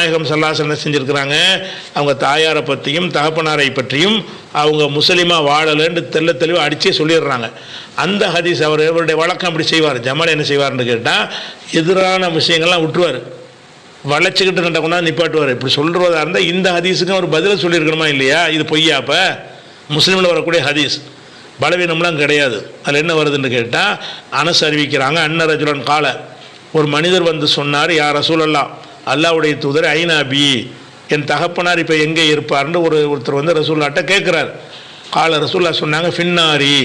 நாயகம் சல்லாசன என்ன செஞ்சுருக்கிறாங்க? அவங்க தாயாரை பற்றியும் தகப்பனாரை பற்றியும் அவங்க முஸ்லீமாக வாழலைன்னு தெள்ள தெளிவாக அடிச்சே சொல்லிடுறாங்க. அந்த ஹதீஸ் அவர் அவருடைய வழக்கம் அப்படி செய்வார். ஜமால் என்ன செய்வார்னு கேட்டால் எதிரான விஷயங்கள்லாம் விட்டுருவார் வளைச்சிக்கிட்டு கண்ட கொண்டா நிப்பாட்டுவார். இப்படி சொல்கிறதா இருந்தால் இந்த ஹதீஸுக்கும் அவர் பதிலை சொல்லியிருக்கணுமா இல்லையா? இது பொய்யா அப்போ? முஸ்லீமில் வரக்கூடிய ஹதீஸ். பலவீனம்லாம் கிடையாது. அதில் என்ன வருதுன்னு கேட்டால் அனஸ் அறிவிக்கிறாங்க அன்ன காலை. ஒரு மனிதர் வந்து சொன்னார் யார் ரசூலல்லாம் அல்லாவுடைய தூதர் ஐநாபி என் தகப்பனார் இப்போ எங்கே இருப்பார்னு ஒரு ஒருத்தர் வந்து ரசூல்லாட்ட கேட்குறார் கால ரசூல்லா சொன்னாங்க ஃபின்னாரி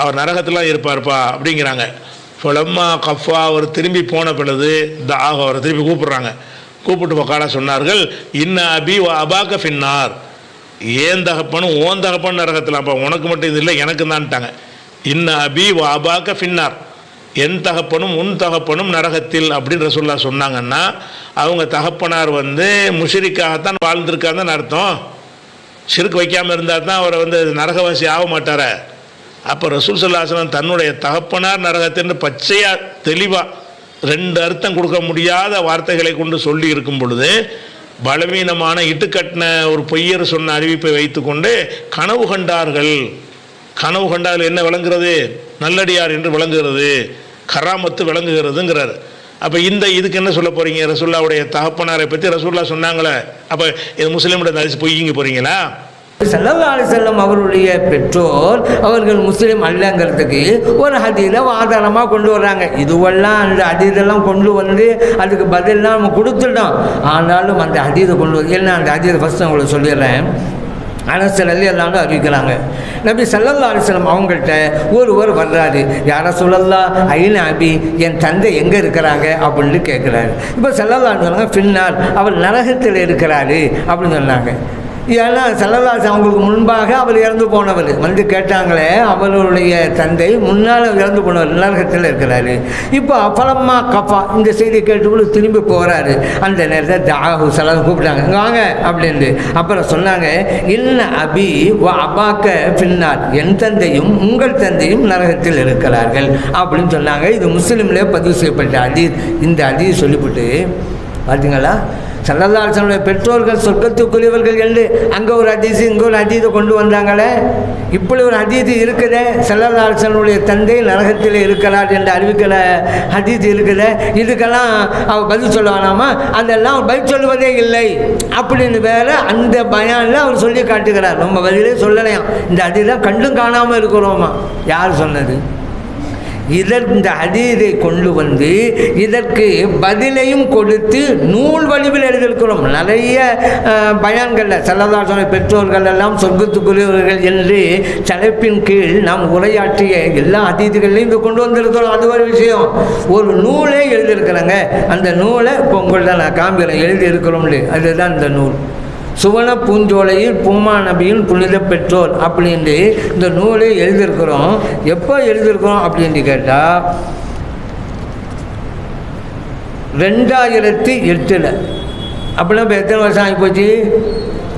அவர் நரகத்திலாம் இருப்பார்ப்பா அப்படிங்கிறாங்க. ஃபலம்மா கஃபா அவர் திரும்பி போன பொழுது தாக அவரை திரும்பி கூப்பிட்றாங்க. கூப்பிட்டு பக்காலா சொன்னார்கள் இன்ன அபி வ அபாக்க ஃபின்னார். ஏன் தகப்பனும் ஓன் தகப்பன் நரகத்தில் அப்போ உனக்கு மட்டும் இது இல்லை எனக்கு தான்ட்டாங்க இன்ன அபி வ ஃபின்னார். என் தகப்பனும் உன் தகப்பனும் நரகத்தில் அப்படின்னு ரசூல்லா சொன்னாங்கன்னா அவங்க தகப்பனார் வந்து முஷிரிக்காகத்தான் வாழ்ந்திருக்காங்கன்னு அர்த்தம்? சிறுக்கு வைக்காமல் இருந்தால் தான் அவரை வந்து நரகவாசி ஆக மாட்டார. அப்போ ரசூல் சல்லாஹலம் தன்னுடைய தகப்பனார் நரகத்தின்னு பச்சையாக தெளிவாக ரெண்டு அர்த்தம் கொடுக்க முடியாத வார்த்தைகளை கொண்டு சொல்லி இருக்கும் பொழுது பலவீனமான இட்டுக்கட்டின ஒரு பொய்யர் சொன்ன அறிவிப்பை வைத்துக்கொண்டு கனவு கண்டார்கள். கனவு கண்டார்கள் என்ன விளங்குறது? நல்லடியார் என்று விளங்குகிறது கராமத்து விளங்குகிறதுங்கிறார். அப்போ இந்த இதுக்கு என்ன சொல்ல போகிறீங்க ரசூல்லாவுடைய தகப்பனாரை பற்றி ரசூல்லா சொன்னாங்களே அப்போ இது முஸ்லீமோட நரிசி பொய்யிங்க போகிறீங்களா சல்லல்லா செல்லம் அவருடைய பெற்றோர் அவர்கள் முஸ்லீம் அல்லங்கிறதுக்கு ஒரு ஹதீதை ஆதாரமாக கொண்டு வர்றாங்க. இதுவெல்லாம் அந்த ஹதீதெல்லாம் கொண்டு வந்து அதுக்கு பதிலாம் நம்ம கொடுத்துட்டோம். ஆனாலும் அந்த ஹதீதை கொண்டு வந்து என்ன அந்த ஹதீதை ஃபஸ்ட் உங்களுக்கு சொல்லிடுறேன். அனசல் அலி எல்லாரும் அறிவிக்கிறாங்க நபி சல்லல்லா அலிஸ்லம் அவங்கள்ட்ட ஒருவர் வர்றாரு யார சொல்லல்லா ஐநா அபி என் தந்தை எங்கே இருக்கிறாங்க? அப்படின்னு கேட்குறாரு இப்போ சல்லல்லா சொன்னாங்க பின்னார் அவர் நரகத்தில் இருக்கிறாரு. அப்படின்னு சொன்னாங்க. ஏன்னா செல்லதாஸ் அவங்களுக்கு முன்பாக அவர் இறந்து போனவர் வந்து கேட்டாங்களே அவருடைய தந்தை முன்னால் இறந்து போனவர் நரகத்தில் இருக்கிறாரு. இப்போ அப்பளம்மா கப்பா இந்த செய்தியை கேட்டுக்கொண்டு திரும்பி போகிறாரு அந்த நேரத்தில் தாகு செலவு கூப்பிட்டாங்க. வாங்க அப்படின்னு அப்புறம் சொன்னாங்க இன்ன அபி அபாக்க பின்னார் என் தந்தையும் உங்கள் தந்தையும் நரகத்தில் இருக்கிறார்கள். அப்படின்னு சொன்னாங்க. இது முஸ்லீம்லேயே பதிவு செய்யப்பட்ட அதீத் இந்த அதீத் சொல்லிவிட்டு பார்த்தீங்களா சல்லல்லாசனுடைய பெற்றோர்கள் சொர்க்கத்துக்குரியவர்கள் என்று அங்கே ஒரு அதீது இங்கே ஒரு அதீதை கொண்டு வந்தாங்களே? இப்படி ஒரு அதீது இருக்குதே சல்லல்லாசனுடைய தந்தை நரகத்தில் இருக்கிறார் என்று அறிவிக்கிற ஹதீது இருக்குது இதுக்கெல்லாம் அவர் பதில் சொல்லுவானாமா? அதெல்லாம் அவர் பதில் சொல்லுவதே இல்லை. அப்படின்னு வேற அந்த பயானில் அவர் சொல்லி காட்டுகிறார். நம்ம பதிலே சொல்லலையாம். இந்த அதிதான் கண்டும் காணாமல் இருக்கிறோமா? யார் சொன்னது? இதற்கு இந்த ஹதீதை கொண்டு வந்து இதற்கு பதிலையும் கொடுத்து நூல் வடிவில் எழுதியிருக்கிறோம். நிறைய அஹ், பயான்களில் சல்லதாசன பெற்றோர்கள் எல்லாம் சொர்க்கத்துக்குரியவர்கள் என்று தலைப்பின் கீழ் நாம் உரையாற்றிய எல்லா அதீதிகளையும் இங்கே கொண்டு வந்திருக்கிறோம். அது ஒரு விஷயம். ஒரு நூலே எழுதியிருக்கிறாங்க. அந்த நூலை இப்போ உங்கள்ட்ட நான் காமிக்கிறேன். எழுதியிருக்கிறோம்னு. அதுதான் இந்த நூல். சுவன பூஞ்சோலையில் பூமா நபியின் புனித பெற்றோர் அப்படின்ட்டு இந்த நூலை எழுதியிருக்கிறோம். எப்போ எழுதியிருக்கிறோம் அப்படின்னு கேட்டால் ரெண்டாயிரத்தி எட்டில். அப்படின்னா இப்போ எத்தனை வருஷம் ஆகிப்போச்சு?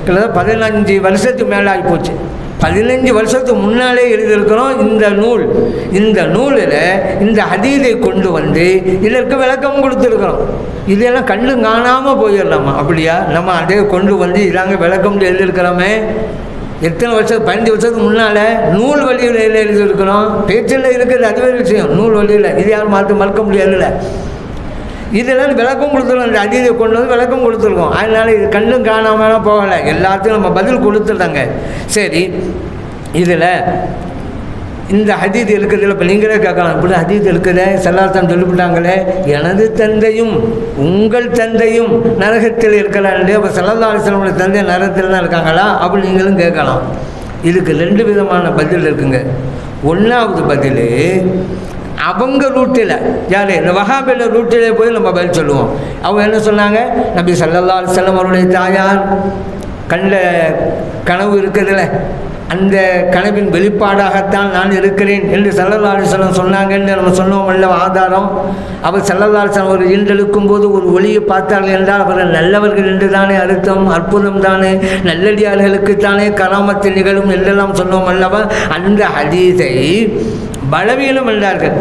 கிட்டத்தட்ட பதினஞ்சு வருஷத்துக்கு மேலே ஆகிப்போச்சு. பதினஞ்சு வருஷத்துக்கு முன்னாலே எழுதியிருக்கிறோம் இந்த நூல். இந்த நூலில் இந்த ஹதீதை கொண்டு வந்து இதற்கு விளக்கம் கொடுத்துருக்குறோம். இதெல்லாம் கண்ணு காணாமல் போயிடலாமா? அப்படியா? நம்ம அதே கொண்டு வந்து இதாங்க விளக்கம் எழுதியிருக்கிறோமே. எத்தனை வருஷம் பதினஞ்சு வருஷத்துக்கு முன்னால் நூல் வழியில் எழுதியிருக்கிறோம். பேச்சில் இருக்கிறது அதுவே விஷயம். நூல் வழியில். இது யாரும் மாற்ற மறுக்க முடியாதுல்ல. இதெல்லாம் விளக்கம் கொடுத்துருக்கோம் இந்த அதிதியை கொண்டு வந்து விளக்கம் கொடுத்துருக்கோம் அதனால் இது கண்ணும் காணாமலாம் போகலை. எல்லாத்துக்கும் நம்ம பதில் கொடுத்துட்டாங்க சரி இதில் இந்த ஹதீத் இருக்குதுல இப்போ நீங்களே கேட்கலாம். இப்படி ஹதீத் இருக்குதே செல்லாத்தான் சொல்லிவிட்டாங்களே. எனது தந்தையும் உங்கள் தந்தையும் நரகத்தில் இருக்கிறாரு அப்போ செல்லல்லாசனுடைய தந்தை நரகத்தில் தான் இருக்காங்களா? அப்படி நீங்களும் கேட்கலாம். இதுக்கு ரெண்டு விதமான பதில் இருக்குங்க. ஒன்றாவது பதில் அவங்க ரூட்டில் யார்? இந்த வகாபில ரூட்டிலே போய் நம்ம பதில் சொல்லுவோம். அவங்க என்ன சொன்னாங்க? நபி சல்லல்லா செல்லம் அவருடைய தாயார் கண்ட கனவு இருக்குதுல்ல. அந்த கனவின் வெளிப்பாடாகத்தான் நான் இருக்கிறேன் என்று சல்லல்லாசலம் சொன்னாங்கன்னு நம்ம சொன்னோம் அல்ல ஆதாரம்? அவர் சல்லல்லாசலம் ஒரு ஈண்டெழுக்கும் போது ஒரு ஒளியை பார்த்தார்கள் என்றால் அவர்கள் நல்லவர்கள் என்று தானே அர்த்தம் அற்புதம் தானே நல்லடியார்களுக்கு தானே கராமத்தில் நிகழும் என்றெல்லாம் சொன்னோம் அல்லவா? அந்த ஹதீஸை பலவீனம் என்றார்கள்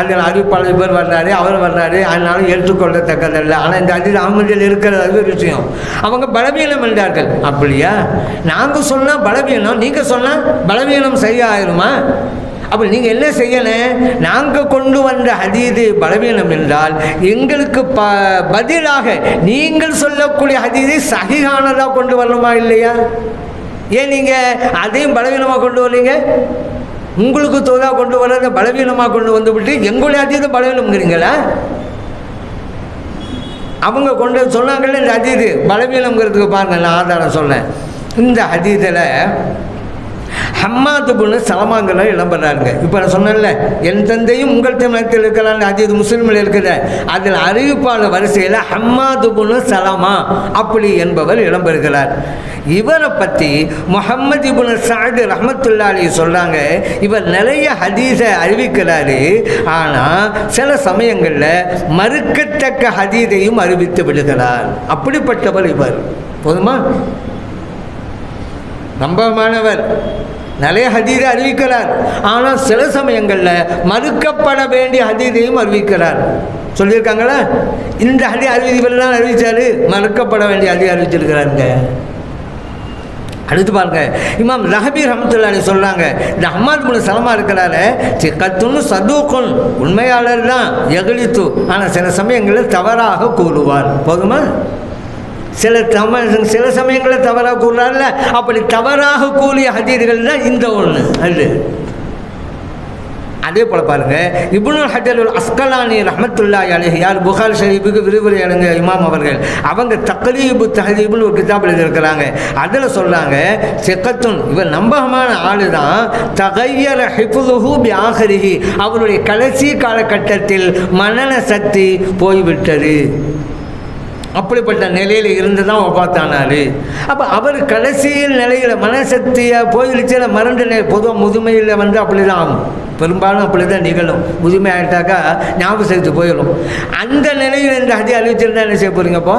அதில் பல இவர் வர்றாரு அவர் வர்றாரு. அதனால ஏற்றுக்கொள்ளத்தக்கதல்ல. ஆனால் இந்த அதில் அவங்களில் இருக்கிறது அது ஒரு விஷயம். அவங்க பலவீனம் என்றார்கள் அப்படியா? நாங்கள் சொன்னால் பலவீனம் நீங்கள் சொன்னால் பலவீனம் சரியாயிருமா? அப்போ நீங்கள் என்ன செய்யணும் நாங்கள் கொண்டு வந்த ஹதீது பலவீனம் என்றால் எங்களுக்கு ப பதிலாக நீங்கள் சொல்லக்கூடிய ஹதீதை சகிகானதாக கொண்டு வரணுமா இல்லையா? ஏன் நீங்கள் அதையும் பலவீனமாக கொண்டு வரீங்க உங்களுக்கு தோதா கொண்டு வர்றதை பலவீனமாக கொண்டு வந்து விட்டு எங்களுடைய அதீதம் பலவீனம்ங்கிறீங்களா? அவங்க கொண்டு சொன்னாங்கல்ல இந்த அதீது பலவீனங்கிறதுக்கு பாருங்கள் நான் ஆதாரம் சொன்னேன் இந்த அதீதில் ஹம்மாதுபுன்னு சலமாங்கிற இடம்பெறாருங்க இப்போ நான் சொன்னேன்ல என் தந்தையும் உங்கள் தமிழகத்தில் இருக்கிறாங்க அது இது முஸ்லீமில் இருக்குது. அதில் அறிவிப்பாளர் வரிசையில் ஹம்மாதுபுன்னு சலமா அப்படி என்பவர் இடம்பெறுகிறார் இவரை பற்றி முகமது இபுன் சாது ரஹமத்துல்லாலி சொல்கிறாங்க இவர் நிறைய ஹதீஸை அறிவிக்கிறாரு. ஆனால் சில சமயங்களில் மறுக்கத்தக்க ஹதீதையும் அறிவித்து விடுகிறார். அப்படிப்பட்டவர் இவர். போதுமா? நம்பமானவர் நிறைய ஹதீதை அறிவிக்கிறார். ஆனால் சில சமயங்களில் மறுக்கப்பட வேண்டிய ஹதீதையும் அறிவிக்கிறார். சொல்லியிருக்காங்களா? இந்த ஹதி அறிவிப்பெல்லாம் அறிவித்தார் அறிவித்தாரு மறுக்கப்பட வேண்டிய ஹதி அறிவிச்சிருக்கிறாருங்க. அடுத்து பாருங்க. இமாம் ரஹபி ரஹமத்துல்லானி சொல்கிறாங்க இந்த அம்மாத் முன் சலமாக இருக்கிறாரு சிக்கத்துன்னு சதூக்குன் உண்மையாளர் தான் எகலித்து ஆனால் சில சமயங்களில் தவறாக கூறுவார். போதுமா? சில தம சில சமயங்களில் தவறாக கூறுறாருல அப்படி தவறாக கூறிய ஹதீர்கள் தான் இந்த ஒன்று அது. அதே போல் பாருங்க இப்னுல் ஹஜருல் அஸ்கலானி ரஹமத்துல்லா அலைஹி யார் புகார் ஷரீஃபுக்கு விரிவுரை அடைஞ்ச இமாம் அவர்கள் அவங்க தக்ரீபு தஹதீபுன்னு ஒரு கிதாப் எழுதியிருக்கிறாங்க. அதில் சொல்கிறாங்க செக்கத்துன் இவர் நம்பகமான ஆளு தான் தகையர ஹிஃபுலுஹு பியாகரிஹி அவருடைய கடைசி காலகட்டத்தில் மனன சக்தி போய்விட்டது. அப்படிப்பட்ட நிலையில் இருந்து தான் ஒப்பாத்தானார் அப்போ அவர் கடைசியில் நிலையில் மனசக்தியை போயிடுச்சு மறந்து நிலை பொதுவாக முதுமையில் வந்து அப்படி தான் ஆகும். பெரும்பாலும் அப்படி தான் நிகழும். முதுமை ஆகிட்டாக்கா ஞாபகம் சேர்த்து போயிடும் அந்த நிலையில் இந்த ஹதி அறிவிச்சிருந்தா என்ன செய்ய போகிறீங்கப்போ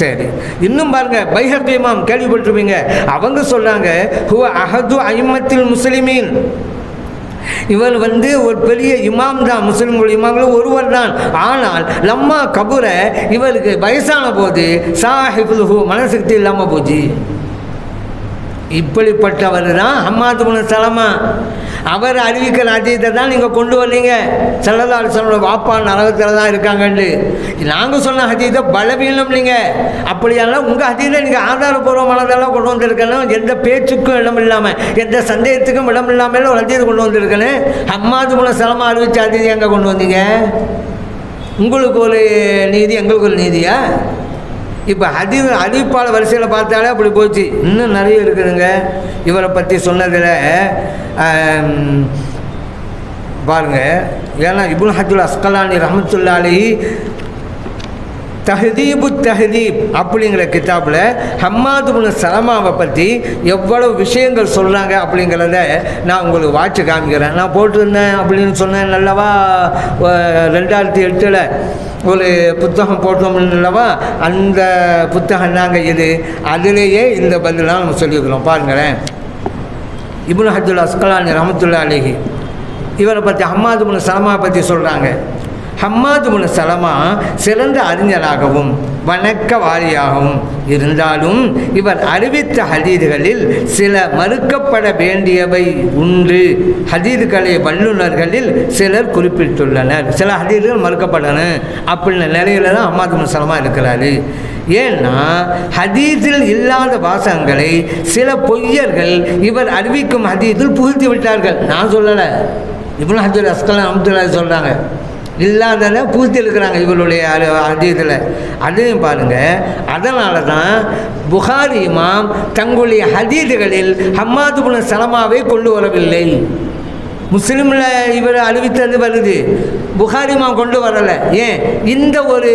சரி. இன்னும் பாருங்க பைஹக் இமாம் கேள்விப்பட்டிருப்பீங்க. அவங்க சொல்றாங்க ஹுவ அஹது ஐமத்தில் முஸ்லிமீன். இவர் வந்து ஒரு பெரிய இமாம் தான் முஸ்லிம்கள் இமாமில் ஒருவர் தான். ஆனால் லம்மா கபூரை இவருக்கு வயசான போது சாஹிபுல்ஹு மனசக்தி இல்லாமல் போச்சு. இப்படிப்பட்டவர் தான் அம்மாத்து சலமா. அவர் அறிவிக்கிற அஜீத்தை தான் நீங்கள் கொண்டு வரலீங்க சல்லல்லா அலிஸ்லமோட வாப்பா நரகத்தில் தான் இருக்காங்கன்னு நாங்கள் சொன்ன ஹதீதை பலவீனம் இல்லைங்க அப்படியெல்லாம் உங்கள் ஹதீதை நீங்கள் ஆதாரபூர்வமானதெல்லாம் கொண்டு வந்திருக்கணும். எந்த பேச்சுக்கும் இடம் இல்லாமல் எந்த சந்தேகத்துக்கும் இடம் இல்லாமல் ஒரு ஹதீதை கொண்டு வந்திருக்கணும். ஹம்மாது மூலம் சலமா அறிவித்த ஹதீதை எங்கே கொண்டு வந்தீங்க? உங்களுக்கு ஒரு நீதி எங்களுக்கு ஒரு நீதியா? இப்போ அதி அறிவிப்பாளர் வரிசையில் பார்த்தாலே அப்படி போச்சு. இன்னும் நிறைய இருக்குதுங்க. இவரை பற்றி சொன்னதில் பாருங்கள் ஏன்னா இபுல் ஹஜுல் அஸ்கலானி ரஹமத்துல்லாலி தஹதீபு தஹதீப் அப்படிங்கிற கிதாபில் ஹம்மாது முன் சலமாவை பற்றி எவ்வளவு விஷயங்கள் சொல்கிறாங்க அப்படிங்கிறத நான் உங்களுக்கு வாட்சி காமிக்கிறேன். நான் போட்டிருந்தேன் அப்படின்னு சொன்னேன் நல்லவா? ரெண்டாயிரத்தி எட்டில் ஒரு புத்தகம் போட்டோம் இல்லவா அந்த புத்தகம் தாங்க இது. அதிலேயே இந்த பதிலாம் நம்ம சொல்லியிருக்கிறோம். பாருங்களேன். இப்னு ஹஜுல் அஸ்கலானி ரஹமத்துல்லா அலிஹி இவரை பற்றி ஹம்மாது முன் சலமாவை பற்றி சொல்கிறாங்க ஹம்மாது முன சலமா சிறந்த அறிஞராகவும் வணக்கவாரியாகவும் இருந்தாலும் இவர் அறிவித்த ஹதீதுகளில் சில மறுக்கப்பட வேண்டியவை உண்டு. ஹதீதுகளை வல்லுநர்களில் சிலர் குறிப்பிட்டுள்ளனர். சில ஹதீதுகள் மறுக்கப்படணும் அப்படின்ற நிலையில தான் ஹம்மாது முன் சலமா இருக்கிறாரு. ஏன்னா ஹதீஸில் இல்லாத வாசகங்களை சில பொய்யர்கள் இவர் அறிவிக்கும் ஹதீஸில் புகுத்தி விட்டார்கள். நான் சொல்லலை. இப்னு ஹஜர் அஸ்கலாம் அப்துல்லா சொல்கிறாங்க இல்லாததை பூர்த்தி இருக்கிறாங்க இவருடைய அதீதில் அதையும் பாருங்கள் அதனால தான் புகாரி இமாம் தங்களுடைய ஹதீதுகளில் ஹம்மாது புன சலமாவை கொண்டு வரவில்லை. முஸ்லீமில் இவர் அறிவித்தது வருது. புகாரி இமாம் கொண்டு வரலை. ஏன்? இந்த ஒரு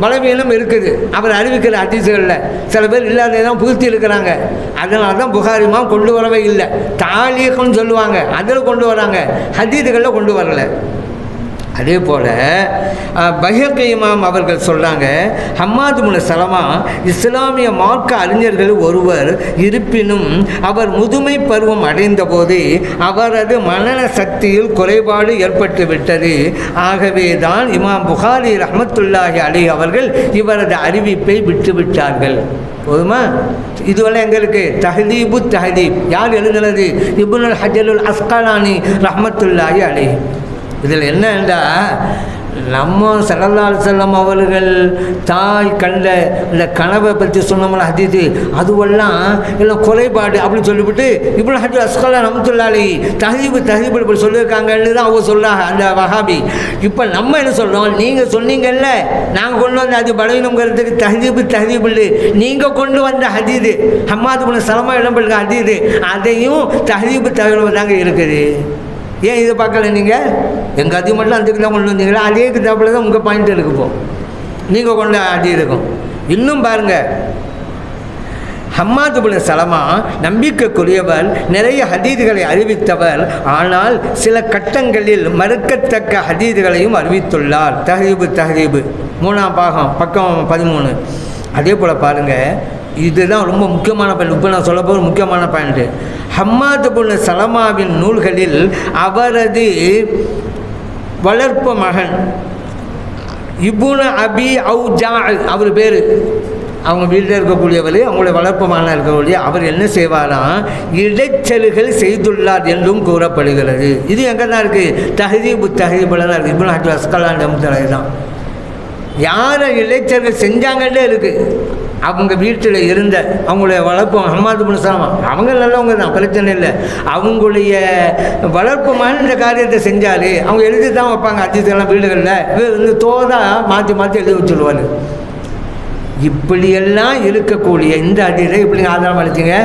பலவீனம் இருக்குது. அவர் அறிவிக்கிற ஹதீஸுகளில் சில பேர் இல்லாததான் பூர்த்தி இருக்கிறாங்க அதனால தான் புகாரி இமாம் கொண்டு வரவே இல்லை. தாலியக்குன்னு சொல்லுவாங்க. அதில் கொண்டு வராங்க. ஹதீதுகளில் கொண்டு வரலை. அதே போல் பஹக்க இமாம் அவர்கள் சொல்கிறாங்க ஹம்மாது முன சலமா இஸ்லாமிய மார்க்க அறிஞர்கள் ஒருவர் இருப்பினும் அவர் முதுமை பருவம் அடைந்தபோது அவரது மனன சக்தியில் குறைபாடு ஏற்பட்டு விட்டது. ஆகவே தான் இமாம் புகாரி ரஹமத்துல்லாஹி அலி அவர்கள் இவரது அறிவிப்பை விட்டுவிட்டார்கள். போதுமா? இதுவரை எங்களுக்கு தஹதீபு தஹதீப் யார் எழுதுனது? இப்னுல் ஹஜலுல் அஸ்கலானி ரஹமத்துல்லாஹி அலி இதில் என்னண்டா நம்ம சல்லல்லாஹு செல்லம் அவர்கள் தாய் கண்ட இந்த கனவை பற்றி சொன்னோம்ல ஹதீது அதுவெல்லாம் எல்லாம் குறைபாடு அப்படின்னு சொல்லிவிட்டு இப்னு ஹஜி அஸ்கலா ரஹமத்துல்லாஹி தஹதீபு தஹதீபு இப்படி சொல்லியிருக்காங்கன்னு தான் அவங்க சொல்கிறாங்க அந்த வஹாபி. இப்போ நம்ம என்ன சொல்கிறோம் நீங்கள் சொன்னீங்கல்ல நாங்கள் கொண்டு வந்த அது பலவீனங்கிறதுக்கு தஹதீபு தஹதீபு இல்லை நீங்கள் கொண்டு வந்த ஹதீது ஹம்மாது புன சலமா இடம்பெற்ற ஹதீது அதையும் தஹதீபு தகவல் தாங்க இருக்குது. ஏன் இதை பார்க்கல நீங்கள் எங்கள் அது மட்டும் அந்த கிலோ கொண்டு வந்தீங்களா? அதே கிதாப்பில் தான் உங்கள் பாயிண்ட் இருக்கு நீங்கள் கொண்ட அடி இருக்கும். இன்னும் பாருங்கள் ஹம்மாது புன சலமா நம்பிக்கைக்குரியவர் நிறைய ஹதீதுகளை அறிவித்தவர் ஆனால் சில கட்டங்களில் மறுக்கத்தக்க ஹதீதுகளையும் அறிவித்துள்ளார். தஹரீபு தஹரீபு. மூணாம் பாகம் பக்கம் பதிமூணு. அதே போல் பாருங்கள் இதுதான் ரொம்ப முக்கியமான பாயிண்ட் இப்போ நான் சொல்ல போகிற முக்கியமான பாயிண்ட்டு ஹம்மாது புன சலமாவின் நூல்களில் அவரது வளர்ப்பு மகன் இபுன அபி அவுஜா அவர் பேர். அவங்க வீட்டில் இருக்கக்கூடியவர் அவங்களுடைய வளர்ப்பு மகனாக இருக்கக்கூடிய அவர் என்ன செய்வாராம் இடைச்சலுகள் செய்துள்ளார் என்றும் கூறப்படுகிறது. இது எங்கே தான் இருக்குது தஹதீபு தஹதீபில் தான் இருக்குது இபுன் ஹஜ் அஸ்கலான் தலை தான். யாரை இளைஞர்கள் செஞ்சாங்கன்னே இருக்குது அவங்க வீட்டில் இருந்த அவங்களுடைய வளர்ப்பு அம்மாது புனசாமா அவங்க நல்லவங்க தான் பிரச்சனை இல்லை. அவங்களுடைய வளர்ப்புமான இந்த காரியத்தை செஞ்சாலே அவங்க எழுதி தான் வைப்பாங்க அத்தியத்தெல்லாம் வீடுகளில். வந்து தோதா மாற்றி மாற்றி எழுதி வச்சுருவார் இப்படியெல்லாம் இருக்கக்கூடிய இந்த அடியை இப்படி ஆதாரம் அளிச்சிங்க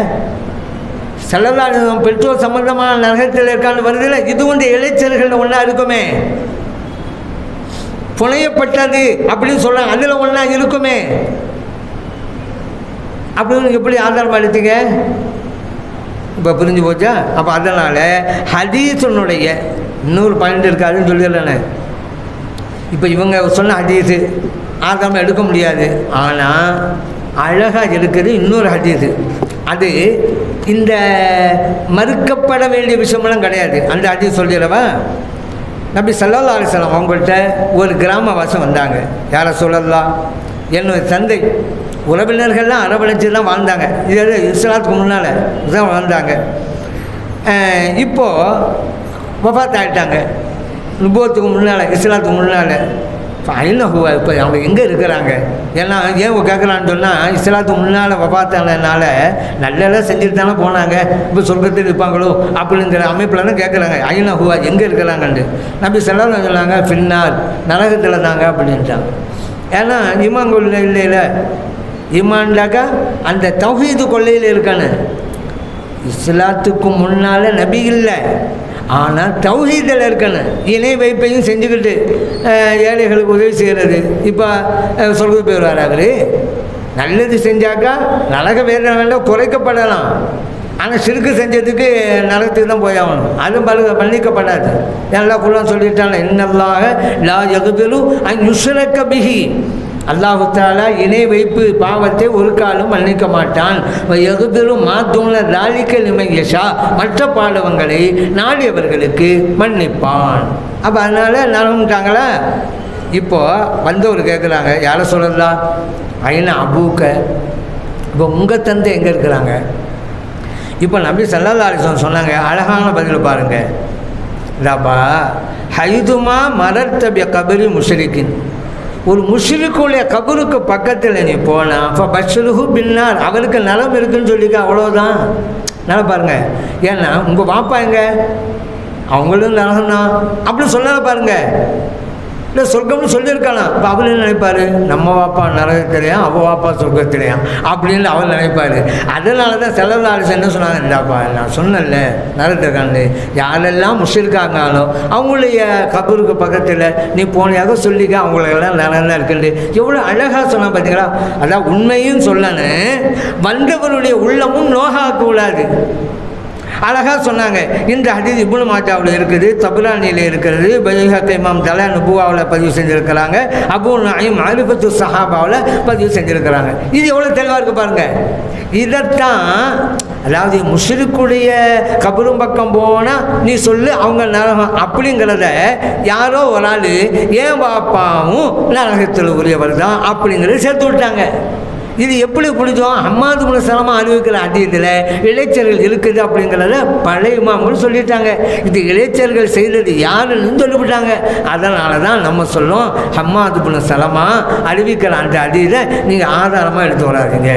செல்லதாரம் பெற்றோர் சம்பந்தமான நகரத்தில் இருக்கான்னு வருதில்ல இது வந்து இளைச்சல்களில் ஒன்றா இருக்குமே. புனையப்பட்டது அப்படின்னு சொல்கிறாங்க அதில் ஒன்றா இருக்குமே. அப்படின்னு எப்படி ஆதாரம் அளித்தீங்க இப்போ புரிஞ்சு போச்சா? அப்போ அதனால் ஹதீசனுடைய இன்னொரு பாயிண்ட் இருக்காதுன்னு சொல்லிடலண்ணே இப்போ இவங்க சொன்ன ஹதீஸு ஆதாரம் எடுக்க முடியாது. ஆனால் அழகாக இருக்கிறது இன்னொரு ஹதீஸு. அது இந்த மறுக்கப்பட வேண்டிய விஷயமெல்லாம் கிடையாது. அந்த ஹதீஸ் சொல்லிடுறவா நபி சல்லா அலிஸ்லாம் அவங்கள்ட்ட ஒரு கிராமவாசம் வந்தாங்க. யாரை சொல்லலாம் என்னுடைய தந்தை. உறவினர்கள்லாம் அரவணைச்சு தான் வாழ்ந்தாங்க. இது இஸ்லாத்துக்கு முன்னால் தான் வாழ்ந்தாங்க. இப்போது வபாத் ஆகிட்டாங்க நுபத்துக்கு முன்னால் இஸ்லாத்துக்கு முன்னால். ஃபைன ஹுவா இப்போ அவங்க எங்கே இருக்கிறாங்க? ஏன்னா ஏன் கேட்குறான்னு சொன்னால் இஸ்லாத்துக்கு முன்னால் வபாத்தானதுனால நல்லதெல்லாம் செஞ்சுட்டு தானே போனாங்க. இப்போ சொர்க்கத்தில் இருப்பாங்களோ அப்படிங்கிற அமைப்பில் கேட்குறாங்க ஐநா ஹுவா எங்கே இருக்கிறாங்கன்ட்டு. நம்பி செல்லாம் சொன்னாங்க ஃபின்னார். நரகத்தில் தாங்க அப்படின்ட்டாங்க. ஏன்னா இமான் இல்லையில இல்லைல்ல அந்த தௌஹீது கொள்ளையில் இருக்கானு. இஸ்லாத்துக்கு முன்னால் நபி இல்லை. ஆனால் தௌஹீதில் இருக்கணும் இணை வைப்பையும் செஞ்சுக்கிட்டு ஏழைகளுக்கு உதவி செய்கிறது இப்போ சொல்கிறது போயிடுவார் அவர்? நல்லது செஞ்சாக்கா நலக வேதனை வேண்டாம் குறைக்கப்படலாம். ஆனால் சிறுக்கு செஞ்சதுக்கு நரகத்துக்கு தான் போய் ஆகணும். அதுவும் பல மன்னிக்கப்படாது. எல்லா குள்ளம் சொல்லிட்டாங்க இன்னல்லாக லா யகுபிரு அன் பிகி அல்லாஹுத்தால இணை வைப்பு பாவத்தை ஒரு காலம் மன்னிக்க மாட்டான். எகுதிரும் மாத்தூன தாலிக்க நிமையஷா மற்ற பாடவங்களை நாடியவர்களுக்கு மன்னிப்பான். அப்போ அதனால் நலமுட்டாங்களா இப்போது வந்தவர் கேட்குறாங்க யாரை சொல்லலாம் ஐநா அபூக்க. இப்போ உங்கள் தந்தை எங்கே இருக்கிறாங்க? இப்போ நம்பி சல்லல்லா அலிஸ்லாம் சொன்னாங்க அழகான பதில் பாருங்கள் இதாப்பா ஹைதுமா மரத்தபிய கபரி முஷரிக்கின். ஒரு முஷ்ரிக்குடைய கபருக்கு பக்கத்தில் நீ போனால் அப்போ பஷருஹு பின்னார். அவருக்கு நலம் இருக்குன்னு சொல்லிக்க அவ்வளோதான் நல்லா பாருங்க. ஏன்னா உங்கள் பாப்பா எங்க? அவங்களும் நரகம் தான் அப்படி சொன்னால பாருங்க. இல்லை சொர்க்கம்னு சொல்லியிருக்கானா? இப்போ அவர் என்ன நினைப்பார்? நம்ம வாப்பா நரகத்திலையா அவள் வாப்பா சொர்க்கத்திலையா அப்படின்னு அவர் நினைப்பார். அதனால தான் செலவாரிசு என்ன சொன்னாங்க? இந்தாப்பா நான் சொன்னேன்ல நரகத்திற்காண்டு யாரெல்லாம் முஷிருக்காங்களோ அவங்களுடைய கபருக்கு பக்கத்தில் நீ போனியாக சொல்லிக்க அவங்களெல்லாம் நரகம் இருக்குண்டு எவ்வளோ அழகாக சொன்னால் பார்த்தீங்களா அதான் உண்மையும் சொல்லணும். வந்தவருடைய உள்ளமும் நோகாக்க கூடாது அழகாக சொன்னாங்க. இந்த ஹதீஸ் இப்னு மாஜாவில் இருக்குது தபுலானியில் இருக்கிறது பைஹக் இமாம் தலா நுபுவாவில் பதிவு செஞ்சுருக்கிறாங்க அபு நாயும் அலிபத்து சஹாபாவில் பதிவு செஞ்சுருக்கிறாங்க. இது எவ்வளோ தெளிவாக இருக்குது பாருங்கள் இதைத்தான் அதாவது முஷ்ரிக்குடைய கபரும் பக்கம் போனால் நீ சொல்லு அவங்க நரகம் அப்படிங்கிறத யாரோ ஒரு ஆள் ஏன் பாப்பாவும் நரகத்தில் உரியவர் தான் அப்படிங்கிறத சேர்த்து விட்டாங்க. இது எப்படி புரிஞ்சோம்? அம்மாது குல சலமாக அறிவிக்கிற அதீதில் இளைச்சர்கள் இருக்குது அப்படிங்கிறத பழைய மாமூல் சொல்லிட்டாங்க. இது இளைச்சர்கள் செய்தது யாருன்னு சொல்லிவிட்டாங்க. அதனால தான் நம்ம சொல்லும் ஹம்மாது குல சலமா அறிவிக்கிற அந்த அதியத்தை நீங்கள் ஆதாரமாக எடுத்து வராதீங்க.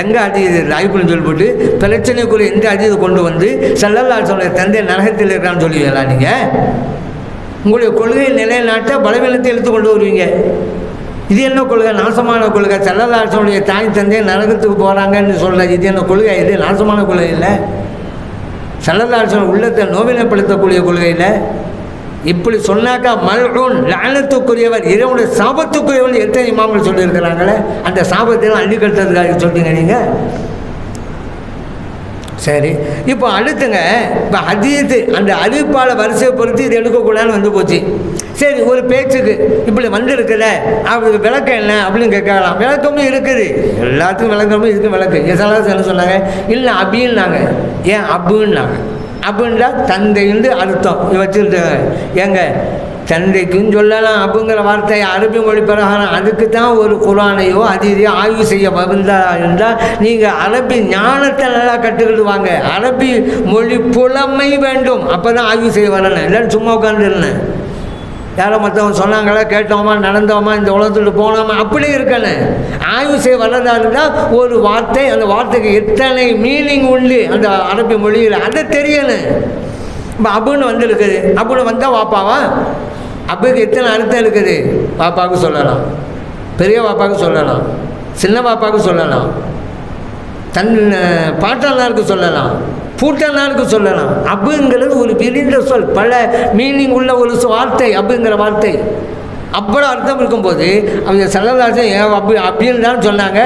எங்கே அதீது ராய்ப்புன்னு சொல்லிவிட்டு பிரச்சனைக்குரிய எந்த அதீதை கொண்டு வந்து செல்லல்லா சொல்ல தந்தை நரகத்தில் இருக்கான்னு சொல்லுவீங்களா நீங்கள் உங்களுடைய கொள்கையை நிலைநாட்ட பலவீனத்தை எடுத்து கொண்டு வருவீங்க. இது என்ன கொள்கை? நாசமான கொள்கை. செல்லதாசனுடைய தாய் தந்தை நரகத்துக்கு போகிறாங்கன்னு சொல்கிற இது என்ன கொள்கை? இது நாசமான கொள்கை இல்லை. செல்லதாசன் உள்ளத்தை நோவினப்படுத்தக்கூடிய கொள்கை இல்லை. இப்படி சொன்னாக்கா மல்ஹூன் லானத்துக்குரியவர் இறைவனுடைய சாபத்துக்குரியவர் எத்தனை இமாம்கள் சொல்லியிருக்கிறாங்களே? அந்த சாபத்தையும் அள்ளி கட்டுறதுக்காக சொல்றீங்க நீங்கள் சரி. இப்போ அடுத்துங்க இப்போ அதீத்து அந்த அறிவிப்பாளர் வரிசையை பொறுத்து இது எடுக்கக்கூடாதுன்னு வந்து போச்சு. சரி ஒரு பேச்சுக்கு இப்படி வந்திருக்குல்ல அவருக்கு விளக்கம் என்ன அப்படின்னு கேட்கலாம். விளக்கமும் இருக்குது. எல்லாத்துக்கும் விளக்கமும் இதுக்கும் விளக்கு. எசலாஸ் என்ன சொன்னாங்க? இல்லை அபின்னாங்க. ஏன் அப்புன்னாங்க அப்படின்னா தந்தைன்னு அர்த்தம். வச்சுருக்க ஏங்க தந்தைக்கும் சொல்லலாம். அப்படிங்கிற வார்த்தை அரபி மொழி பிரகாரம் அதுக்கு தான் ஒரு குரானையோ அதிதையோ ஆய்வு செய்ய வந்தா இருந்தால் நீங்கள் அரபி ஞானத்தை நல்லா கற்றுக்கிட்டு வாங்க அரபி மொழி புலமை வேண்டும். அப்போ தான் ஆய்வு செய்ய வரணும். இல்லைன்னு சும்மா உட்காந்துருந்தேன் யாரோ மற்றவங்க சொன்னாங்களா கேட்டோமா நடந்தோமா இந்த உலகத்தில் போனோமா அப்படி இருக்கணும் ஆய்வு செய்ய வர்றதா இருந்தால் ஒரு வார்த்தை அந்த வார்த்தைக்கு எத்தனை மீனிங் உண்டு அந்த அரபி மொழியில். அதை தெரியணும் இப்போ அபுன்னு வந்திருக்குது. அபுன்னு வந்தால் வாப்பாவா? அப்புக்கு எத்தனை அர்த்தம் இருக்குது? பாப்பாவுக்கு சொல்லலாம். பெரிய பாப்பாவுக்கு சொல்லலாம். சின்ன பாப்பாவுக்கு சொல்லலாம். தன் பாட்டனாருக்கு சொல்லலாம் பூட்டனாருக்கு சொல்லலாம். அப்புங்கிறது ஒரு பிரிந்த சொல். பல மீனிங் உள்ள ஒரு வார்த்தை அப்புங்கிற வார்த்தை. அப்புறம் அர்த்தம் இருக்கும்போது அவங்க செல்லதாசன் ஏன் அப்படி அப்படின்னு தான் சொன்னாங்க?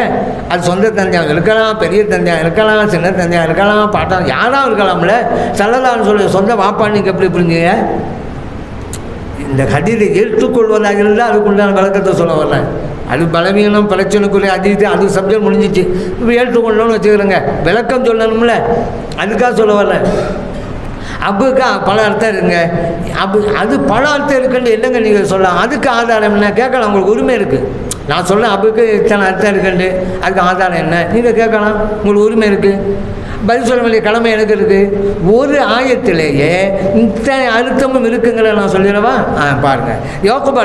அது சொந்த தந்தையாக இருக்கலாம் பெரிய தந்தையாக இருக்கலாம் சின்ன தந்தையாக இருக்கலாம் பாட்டம் யாராக இருக்கலாம்ல? செல்லதாசன் சொல்ல சொந்த வாப்பான்னு எப்படி புரிஞ்சுங்க? இந்த ஹதீரை ஏற்றுக்கொள்வதாக இருந்தால் அதுக்குண்டான விளக்கத்தை சொல்ல வரேன் அது பலவீனம் பிரச்சனைக்குரிய இது அது சப்ஜெக்ட் முடிஞ்சிச்சு. இப்போ ஏற்றுக்கொள்ளணும்னு வச்சுக்கிறேங்க. விளக்கம் சொல்லணும்ல. அதுக்காக சொல்ல வரல. அப்புக்கா பல அர்த்தம் இருக்குங்க. அப்பு அது பல அர்த்தம் இருக்குன்னு என்னங்க நீங்கள் சொல்லலாம்? அதுக்கு ஆதாரம் என்ன? கேட்கலாம். உங்களுக்கு உரிமை இருக்குது நான் சொல்ல அப்புக்கு இத்தனை அர்த்தம் இருக்குண்டு அதுக்கு ஆதாரம் என்ன? நீங்கள் கேட்கலாம். உங்களுக்கு உரிமை இருக்குது பதில் சொல்ல வேண்டிய கடமை எனக்கு இருக்குது. ஒரு ஆயத்திலேயே இத்தனை அழுத்தமும் இருக்குங்கிற நான் சொல்லிடவா? ஆ பாருங்கள் யோகப்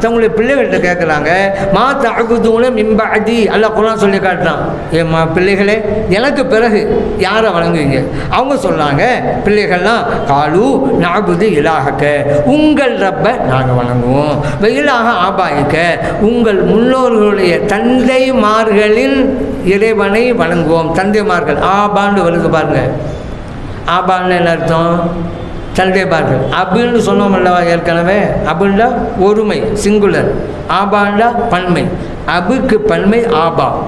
தங்களுடைய பிள்ளைகள்கிட்ட கேட்குறாங்க மா தகுதூன மிம்பாதி அல்ல குரான் சொல்லி காட்டுறான். ஏம்மா பிள்ளைகளே எனக்கு பிறகு யாரை வணங்குவீங்க? அவங்க சொல்கிறாங்க பிள்ளைகள்லாம் காலு நாகுது இலாகக்க உங்கள் ரப்ப நாங்கள் வணங்குவோம். வெயிலாக ஆபாயிக்க. உங்கள் முன்னோர்களுடைய தந்தைமார்களின் இறைவனை வணங்குவோம். தந்தைமார்கள் ஆபான்னு வருது பாருங்க. ஆபான்னு என்ன அர்த்தம்? தந்தைமார்கள். அபுன்னு சொன்னோம் அல்லவா ஏற்கனவே? அபுண்டா ஒருமை சிங்குலர் ஆபாண்டா பன்மை. அபுக்கு பன்மை ஆபா.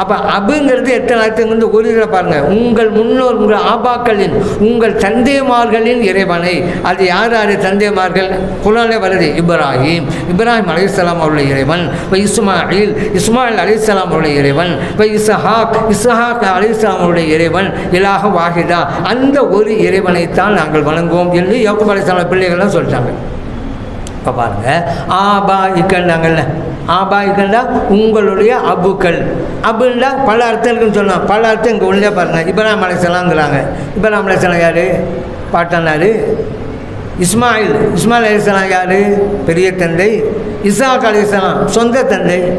அப்போ அபுங்கிறது எத்தனை அர்த்தங்கிறது ஒரு இதில் பாருங்கள் உங்கள் முன்னோர் உங்கள் ஆபாக்களின் உங்கள் தந்தைமார்களின் இறைவனை. அது யார் யார் தந்தைமார்கள்? குரானே வருது இப்ராஹிம். இப்ராஹிம் அலைஹிஸ்ஸலாம் அவருடைய இறைவன். இப்போ இஸ்மாயில் இஸ்மாயில் அலைஹிஸ்ஸலாம் அவருடைய இறைவன். இப்போ இசஹாக் இசஹாக் அலைஹிஸ்ஸலாம் அவருடைய இறைவன். இலாக வாஹிதா. அந்த ஒரு இறைவனைத்தான் நாங்கள் வணங்குவோம் என்று யோகப் அலைஹிஸ்ஸலாம் பிள்ளைகள்லாம் சொல்லிட்டாங்க. இப்போ பாருங்கள் ஆபா இக்கண்டாங்கல்ல நாங்கள் இக்கண்டா உங்களுடைய அபுக்கள். அபுன்னா பல அர்த்தம் இருக்குன்னு சொன்னோம் பல அர்த்தம் இங்கே உள்ளே பாருங்க. இப்ராஹிம் அலைசலாங்கிறாங்க இப்ராஹிம் அலைசலாம் யார்? பாட்டனார் இஸ்மாயில். இஸ்மாயில் அலிஸ்லாம் யார்? பெரிய தந்தை. இசாக் அலிஸ்லாம் சொந்த தந்தை.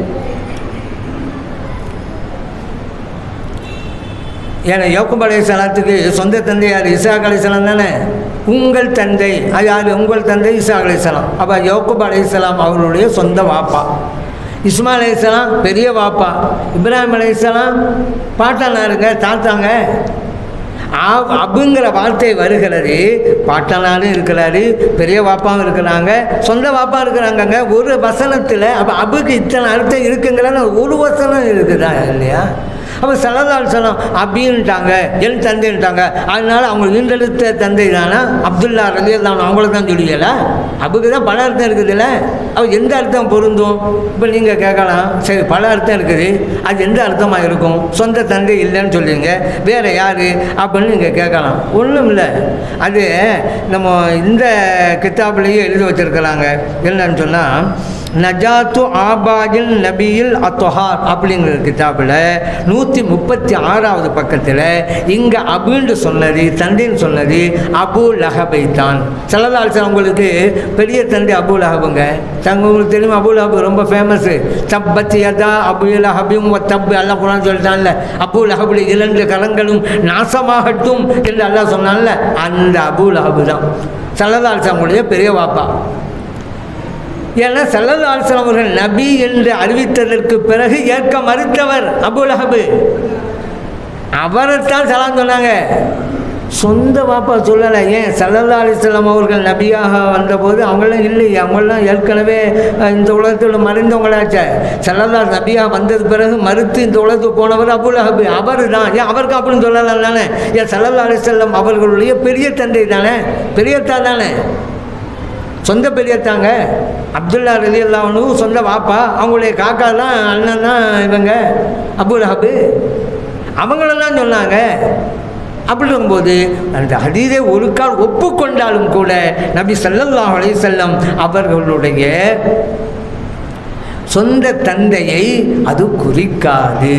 ஏன்னா யோக்குப் அலைசலாத்துக்கு சொந்த தந்தை யார்? இசாக் அலைசலாம் தானே? உங்கள் தந்தை. அது யார்? உங்கள் தந்தை இசா அலைசலாம் அப்போ யோக்குப் அலைசலாம் அவருடைய சொந்த வாப்பா. இஸ்மா அலைசலாம் பெரிய வாப்பா. இப்ராஹிம் அலைசலாம் பாட்டனாருங்க தாத்தாங்க. ஆ- அபுங்கிற வார்த்தை வருகிறது. பாட்டனாரும் இருக்கிறாரு பெரிய வாப்பாவும் இருக்கிறாங்க. சொந்த வாப்பா இருக்கிறாங்கங்க. ஒரு வசனத்தில் அப்போ அபுக்கு இத்தனை அர்த்தம் இருக்குங்கிற ஒரு வசனம் இருக்குதா இல்லையா? அப்போ சல்லல்லாஹு அப்படின்ட்டாங்க என் தந்தைன்ட்டாங்க. அதனால அவங்க ஈண்டெடுத்த தந்தை தானா? அப்துல்லா ரலியல்லாஹு அவங்கள தான் சொல்லியலை அவருக்கு தான் பல அர்த்தம் இருக்குதுல்ல அப்போ எந்த அர்த்தம் பொருந்தும்? இப்போ நீங்கள் கேட்கலாம் சரி பல அர்த்தம் இருக்குது. அது எந்த அர்த்தமாக இருக்கும்? சொந்த தந்தை இல்லைன்னு சொல்லுவீங்க. வேறு யார்? அப்படின்னு நீங்கள் கேட்கலாம். ஒன்றும் இல்லை அது நம்ம இந்த கித்தாப்லேயே எழுதி வச்சிருக்கிறாங்க. என்னன்னு சொன்னால் நஜாத்து ஆபாஜில் நபியில் அத்தொஹார் அப்படிங்கிற கிதாபில் நூற்றி முப்பத்தி ஆறாவது பக்கத்தில் இங்கே அபுன்னு சொன்னது தந்தைன்னு சொன்னது அபு லஹபை தான். சல்லல்லாஹு அவங்களுக்கு உங்களுக்கு பெரிய தந்தை அபு லஹபுங்க. தங்க உங்களுக்கு தெரியும்? அபு லஹபு ரொம்ப ஃபேமஸ்ஸு தப்பத் யதா அபு லஹபியும் தப்பு அல்லா குரான் சொல்லிட்டான்ல. அபு லஹபுடைய இரண்டு கரங்களும் நாசமாகட்டும் என்று அல்லாஹ் சொன்னான்ல. அந்த அபு லஹபு தான். சல்லல்லாஹு அவங்களுடைய பெரிய வாப்பா ஏன்னா சல்லல்லா அலிஸ்லாம் அவர்கள் நபி என்று அறிவித்ததற்கு பிறகு ஏற்க மறுத்தவர் அபுல் அஹபு அவரைத்தான் சலாம் சொன்னாங்க. சொந்த பாப்பா சொல்லலை. ஏன்? சல்லல்லா அலிஸ்லாம் அவர்கள் நபியாக வந்தபோது அவங்களாம் இல்லை. அவங்களாம் ஏற்கனவே இந்த உலகத்தில் மறைந்தவங்களாச்சே. சல்லல்லா நபியாக வந்தது பிறகு மறுத்து இந்த உலகத்துக்கு போனவர் அபுல் அஹபு அவர் தான் ஏன் அவருக்கு அப்படின்னு சொல்லலாம் தானே? ஏன் சல்லல்லா அலிஸ்லாம் அவர்களுடைய பெரிய தந்தை தானே? பெரியத்தா தானே? சொந்த பெரியத்தாங்க. அப்துல்லா ரலி அல்லாவனு சொந்த வாப்பா அவங்களுடைய காக்கா தான் அண்ணன் தான் இவங்க அபுல் ஹபு அவங்களெல்லாம் சொன்னாங்க. அப்படி இருக்கும்போது அந்த ஹதீரை ஒரு கால் ஒப்புக்கொண்டாலும் கூட நபி சல்லல்லா அலி செல்லம் அவர்களுடைய சொந்த தந்தையை அது குறிக்காது.